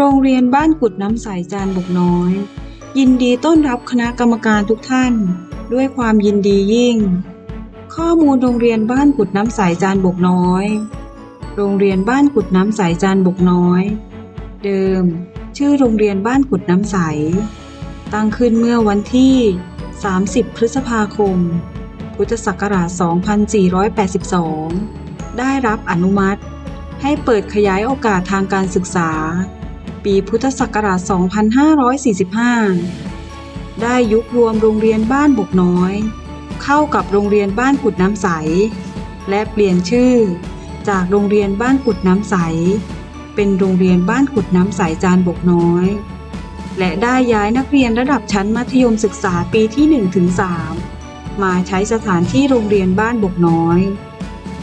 โรงเรียนบ้านกุดน้ำใสจานบกน้อย ยินดีต้อนรับคณะกรรมการทุกท่าน ด้วยความยินดียิ่ง ข้อมูลโรงเรียนบ้านกุดน้ำใสจานบกน้อย โรงเรียนบ้านกุดน้ำใสจานบกน้อย เดิม ชื่อโรงเรียนบ้านกุดน้ำใส ตั้งขึ้นเมื่อวันที่ 30 พฤษภาคม พุทธศักราช 2482 ได้รับอนุมัติให้เปิดขยายโอกาสทางการศึกษา ปีพุทธศักราช 2545 ได้ยุบรวมโรงเรียนบ้านบกน้อย เข้ากับโรงเรียนบ้านกุดน้ำใส และเปลี่ยนชื่อ จากโรงเรียนบ้านกุดน้ำใส เป็นโรงเรียนบ้านกุดน้ำใสจานบกน้อย และได้ย้ายนักเรียนระดับชั้นมัธยมศึกษาปีที่1ถึง3มาใช้สถานที่โรงเรียนบ้านบกน้อย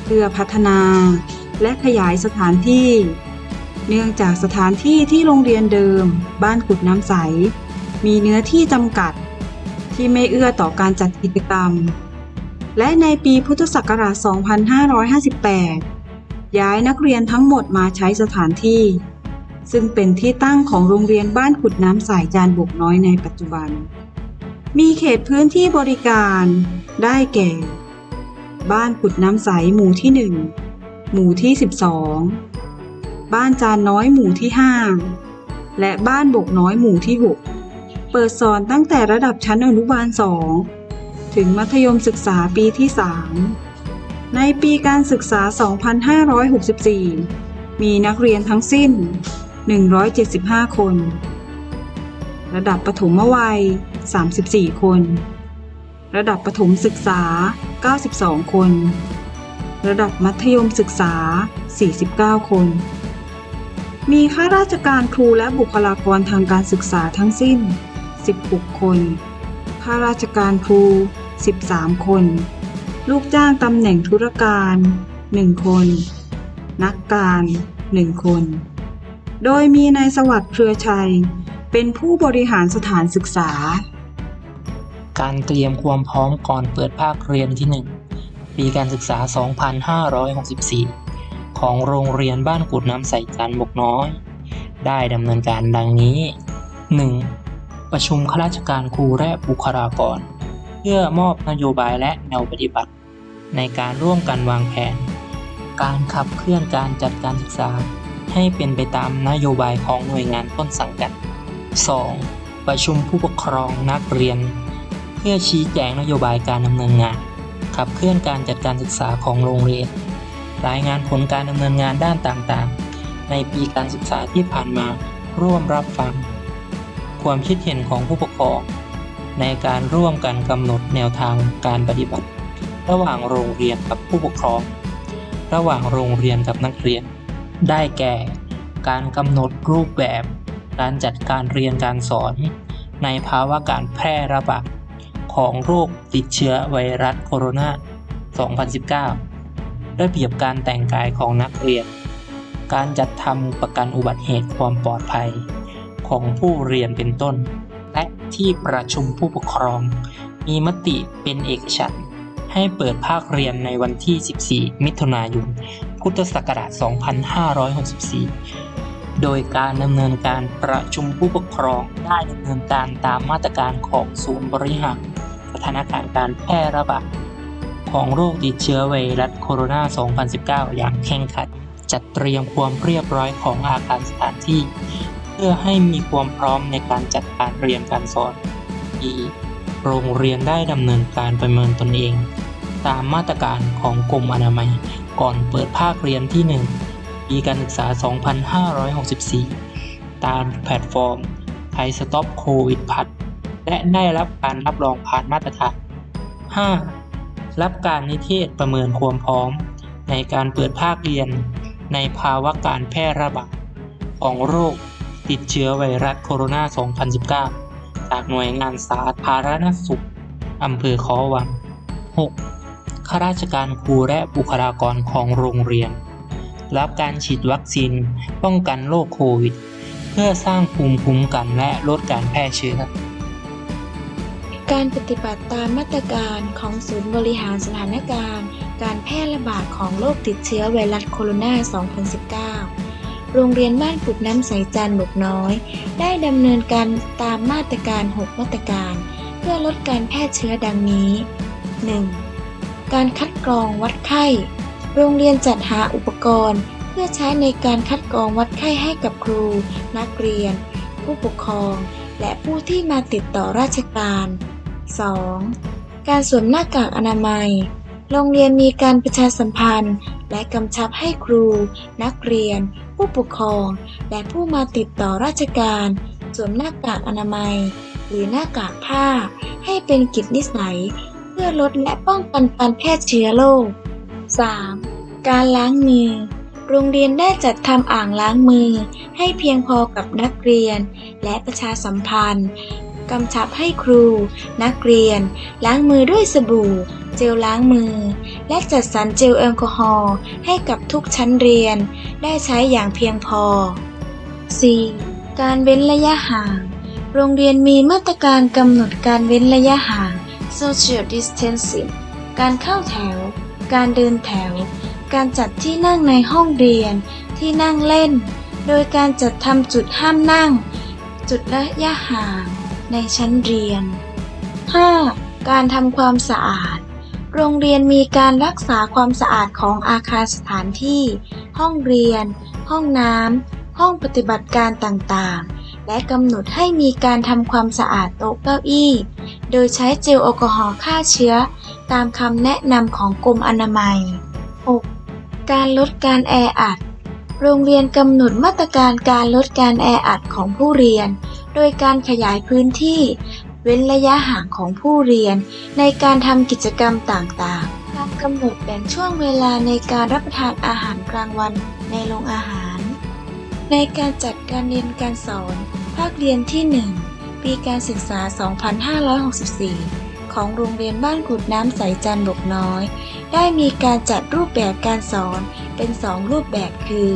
เพื่อพัฒนาและขยายสถานที่ เนื่องจากสถานที่ที่โรงเรียนเดิม บ้านกุดน้ำใส มีเนื้อที่จำกัด ที่ไม่เอื้อต่อการจัดกิจกรรม และในปีพุทธศักราช 2558 ย้ายนักเรียนทั้งหมดมาใช้สถานที่ ซึ่งเป็นที่ตั้งของโรงเรียนบ้านขุดน้ำสายจานบกน้อยในปัจจุบัน มีเขตพื้นที่บริการได้แก่ บ้านขุดน้ำใสหมู่ที่ 1 หมู่ที่ 12 บ้านจานน้อยหมู่ที่ 5 และบ้านบกน้อยหมู่ที่ 6 เปิดสอนตั้งแต่ระดับชั้นอนุบาล 2 ถึงมัธยมศึกษาปีที่ 3 ในปีการศึกษา 2564 มีนักเรียนทั้งสิ้น 175 คน ระดับประถมวัย 34 คน ระดับประถมศึกษา 92 คนระดับมัธยมศึกษา 49 คน มีข้าราชการครูและบุคลากรทางการศึกษาทั้งสิ้น 16 คน ข้าราชการครู 13 คน ลูกจ้างตำแหน่งธุรการ 1 คน นักการ 1 คน โดยมีนายสวัสดิ์เครือชัย เป็นผู้บริหารสถานศึกษา การเตรียมความพร้อมก่อนเปิดภาคเรียนที่ 1 ปีการศึกษา 2564 ของโรงเรียนบ้านกุดน้ำใสจันทร์บกน้อย ได้ดำเนินการดังนี้ 1. ประชุมข้าราชการครูและบุคลากร เพื่อมอบนโยบายและแนวปฏิบัติ ในการร่วมกันวางแผน การขับเคลื่อนการจัดการศึกษา ให้เป็นไปตามนโยบายของหน่วยงานต้นสังกัด 2. ประชุมผู้ปกครองนักเรียน เพื่อชี้แจงนโยบายการดำเนินงาน ขับเคลื่อนการจัดการศึกษาของโรงเรียน รายงานผลการดำเนินงานด้านต่างๆ ในปีการศึกษาที่ผ่านมาร่วมรับฟัง ความคิดเห็นของผู้ปกครอง ในการร่วมกันกำหนดแนวทางการปฏิบัติ ระหว่างโรงเรียนกับผู้ปกครอง ระหว่างโรงเรียนกับนักเรียน ได้แก่ การกำหนดรูปแบบ การจัดการเรียนการสอน ในภาวะการแพร่ระบาดของโรคติดเชื้อไวรัสโคโรนา 2019 ระเบียบการแต่งกายของนักเรียน การจัดทำประกันอุบัติเหตุความปลอดภัย ของผู้เรียนเป็นต้น และที่ประชุมผู้ปกครอง มีมติเป็นเอกฉันท์ให้เปิดภาคเรียนในวันที่ 14 มิถุนายน พุทธศักราช 2564 โดยการดำเนินการประชุมผู้ปกครองได้ดำเนินการตามมาตรการของศูนย์บริหารสถานการณ์การแพร่ระบาด ของโรคติดเชื้อไวรัสโคโรนา 2019 อย่างเคร่งครัดจัดเตรียมความเรียบร้อยของอาคารสถานที่ เพื่อให้มีความพร้อมในการจัดการเรียนการสอนอีโรงเรียนได้ดำเนินการประเมินตนเอง ตามมาตรการของกรมอนามัย ก่อนเปิดภาคเรียนที่ 1 ปีการศึกษา 2564 ตามแพลตฟอร์มไทยสต็อปโควิดพัดและได้รับการรับรองผ่านมาตรฐาน 5. รับการนิเทศประเมินความพร้อม ในการเปิดภาคเรียน ในภาวะการแพร่ระบาดของโรคติดเชื้อไวรัสโคโรนา 2019 จากหน่วยงานสาธารณสุขอำเภอขอวัง 6. ข้าราชการครูและบุคลากรของโรงเรียน รับการฉีดวัคซีนป้องกันโรคโควิด เพื่อสร้างภูมิคุ้มกันและลดการแพร่เชื้อ การปฏิบัติตามมาตรการของศูนย์บริหารสถานการณ์ การแพร่ระบาดของโรคติดเชื้อไวรัสโคโรนา 2019 โรงเรียนบ้านกุดน้ำใสจันทร์บกน้อย ได้ดำเนินการตามมาตรการ 6 มาตรการ เพื่อลดการแพร่เชื้อดังนี้ 1. การคัดกรองวัดไข้ โรงเรียนจัดหาอุปกรณ์ เพื่อใช้ในการคัดกรองวัดไข้ให้กับครู นักเรียน ผู้ปกครองและผู้ที่มาติดต่อราชการ 2. การสวมหน้ากากอนามัย โรงเรียนมีการประชาสัมพันธ์ และกำชับให้ครู นักเรียน ผู้ปกครอง และผู้มาติดต่อราชการสวมหน้ากากอนามัย หรือหน้ากากผ้า ให้เป็นกิจนิสัย เพื่อลดและป้องกันการแพร่เชื้อโรค 3. การล้างมือ โรงเรียนได้จัดทำอ่างล้างมือ ให้เพียงพอกับนักเรียน และประชาสัมพันธ์ กำชับให้ครู นักเรียน ล้างมือด้วยสบู่ เจลล้างมือ และจัดสรรเจลแอลกอฮอล์ให้กับทุกชั้นเรียน ได้ใช้อย่างเพียงพอ 4. การเว้นระยะห่าง โรงเรียนมีมาตรการกำหนดการเว้นระยะห่าง social distancing การเข้าแถว การเดินแถว การจัดที่นั่งในห้องเรียน ที่นั่งเล่น โดยการจัดทำจุดห้ามนั่ง จุดระยะห่าง ในชั้นเรียน 5. การทำความสะอาด โรงเรียนมีการรักษาความสะอาดของอาคารสถานที่ ห้องเรียน ห้องน้ำ ห้องปฏิบัติการต่างๆ และกำหนดให้มีการทำความสะอาดโต๊ะเก้าอี้ โดยใช้เจลแอลกอฮอล์ฆ่าเชื้อ ตามคำแนะนำของกรมอนามัย 6. การลดการแออัด โรงเรียนกำหนดมาตรการการลดการแออัดของผู้เรียน โดยการขยายพื้นที่ เว้นระยะห่างของผู้เรียน ในการทำกิจกรรมต่างๆ การกำหนดแบ่งช่วงเวลาในการรับประทานอาหารกลางวันในโรงอาหาร ในการจัดการเรียนการสอน ภาคเรียนที่ 1 ปีการศึกษา 2564 ของโรงเรียนบ้านกุดน้ำใสจันบกน้อย ได้มีการจัดรูปแบบการสอนเป็น2รูปแบบคือ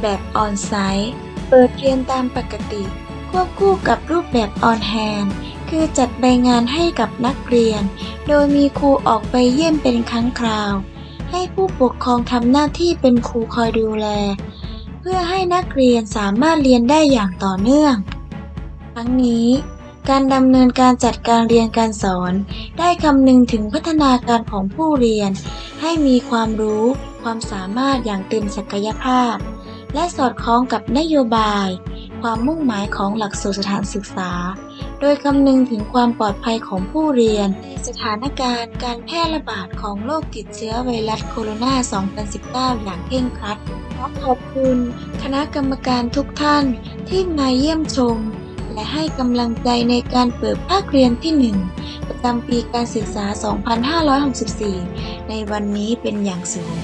แบบออนไซต์เปิดเรียนตามปกติ ควบคู่กับรูปแบบออนแฮนคือจัดใบงานให้กับนักเรียน โดยมีครูออกไปเยี่ยมเป็นครั้งคราว ให้ผู้ปกครองทำหน้าที่เป็นครูคอยดูแล เพื่อให้นักเรียนสามารถเรียนได้อย่างต่อเนื่อง ทั้งนี้ การดำเนินการจัดการเรียนการสอน ได้คำนึงถึงพัฒนาการของผู้เรียน ให้มีความรู้ ความสามารถอย่างเต็มศักยภาพ และสอดคล้องกับนโยบาย ความมุ่งหมายของหลักสูตรสถานศึกษา โดยคำนึงถึงความปลอดภัยของผู้เรียนในสถานการณ์การแพร่ระบาดของโรคติดเชื้อไวรัสโคโรนา 2019 อย่างเคร่งครัดขอขอบคุณ คณะกรรมการทุกท่านที่มาเยี่ยมชม และให้กำลังใจในการเปิดภาคเรียนที่ 1 ประจำปีการศึกษา 2564 ในวันนี้เป็นอย่างสูง